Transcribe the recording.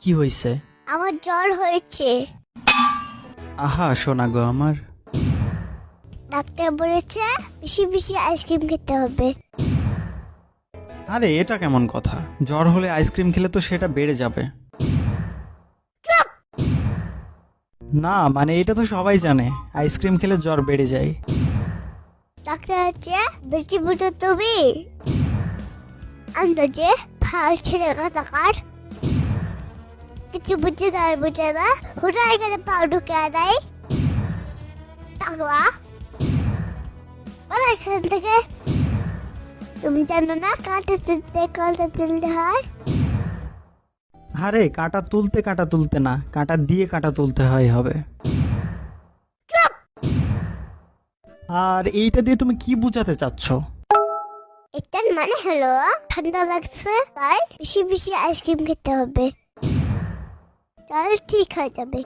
কি হয়েছে আমার জ্বর হয়েছে। আহা শোনা গো আমার। ডাক্তার বলেছে বেশি বেশি আইসক্রিম খেতে হবে। আরে এটা কেমন কথা? জ্বর হলে আইসক্রিম খেলে তো সেটা বেড়ে যাবে। না মানে এটা তো সবাই জানে আইসক্রিম খেলে জ্বর বেড়ে যায়। ডাক্তার হচ্ছে বেশি বুঝো তুমি। আন্দাজে ভালো ছেলে কাটাকার কিছু বুঝে না আর বুঝে না ওটা এখানে পাও ঢুকে দেয় বলো এখান থেকে তুমি জানো না কাঁটা তুলতে কাঁটা তুলতে হয় আরে কাঁটা তুলতে কাঁটা তুলতে না। কাঁটা দিয়ে কাঁটা তুলতে হয় হবে। আর এইটা দিয়ে তুমি কি বোঝাতে চাচ্ছ? এটার মানে হলো ঠান্ডা লাগছে তাই বেশি বেশি আইসক্রিম খেতে হবে। তাহলে ঠিক হয়ে যাবে